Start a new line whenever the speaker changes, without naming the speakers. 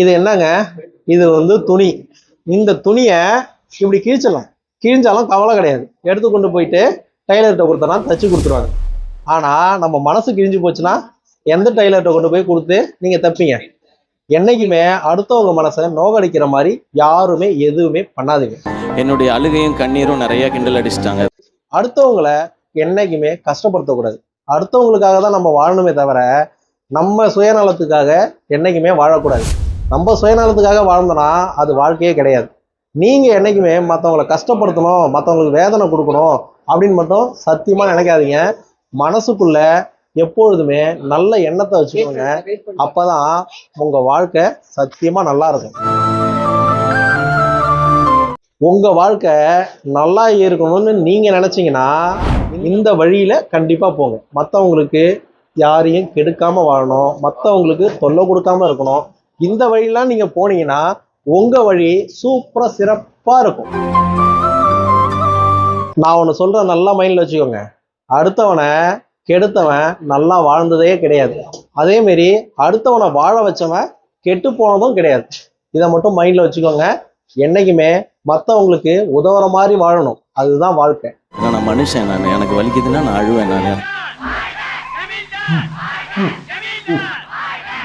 இது என்னங்க? இது வந்து துணி. இந்த துணியை இப்படி கிழிச்சிடலாம். கிழிஞ்சாலும் கவலை கிடையாது. எடுத்து கொண்டு போயிட்டு டைலர்கிட்ட கொடுத்தனா தச்சு கொடுத்துருவாங்க. ஆனால் நம்ம மனசு கிழிஞ்சு போச்சுன்னா எந்த டைலர்கிட்ட கொண்டு போய் கொடுத்து நீங்கள் தப்பீங்க? என்னைக்குமே அடுத்தவங்க மனசை நோகடிக்கிற மாதிரி யாருமே எதுவுமே பண்ணாதீங்க.
என்னுடைய அழுகையும் கண்ணீரும் நிறைய கிண்டல் அடிச்சிட்டாங்க.
அடுத்தவங்கள என்னைக்குமே கஷ்டப்படுத்தக்கூடாது. அடுத்தவங்களுக்காக தான் நம்ம வாழணுமே தவிர நம்ம சுயநலத்துக்காக என்னைக்குமே வாழக்கூடாது. நம்ம சுயநலத்துக்காக வாழ்ந்தோன்னா அது வாழ்க்கையே கிடையாது. நீங்க என்னைக்குமே மற்றவங்கள கஷ்டப்படுத்தணும் மற்றவங்களுக்கு வேதனை கொடுக்கணும் அப்படின்னு மட்டும் சத்தியமா நினைக்காதீங்க. மனசுக்குள்ள எப்பொழுதுமே நல்ல எண்ணத்தை வச்சுக்கோங்க. அப்பதான் உங்க வாழ்க்கை சத்தியமா நல்லா இருக்கும். உங்க வாழ்க்கை நல்லா இருக்கணும்னு நீங்க நினைச்சீங்கன்னா இந்த வழியில கண்டிப்பா போங்க. மற்றவங்களுக்கு யாரையும் கெடுக்காம வாழணும். மற்றவங்களுக்கு தொல்லை கொடுக்காம இருக்கணும். இந்த வழியெல்லாம் நீங்க போனீங்கன்னா உங்க வழி சூப்பரா சிறப்பா இருக்கும். நான் ஒன்று சொல்றேன் நல்லா மைண்ட்ல வச்சுக்கோங்க. அடுத்தவனை கெடுத்தவன் நல்லா வாழ்ந்ததே கிடையாது. அதே மாதிரி அடுத்தவனை வாழ வச்சவன் கெட்டு போனதும் கிடையாது. இதை மட்டும் மைண்ட்ல வச்சுக்கோங்க. என்னைக்குமே மற்றவங்களுக்கு உதவுற மாதிரி வாழணும். அதுதான் வாழ்க்கை.
நான் மனுஷன் நான். எனக்கு வலிக்குதுன்னா நான் அழுவேன் நான்.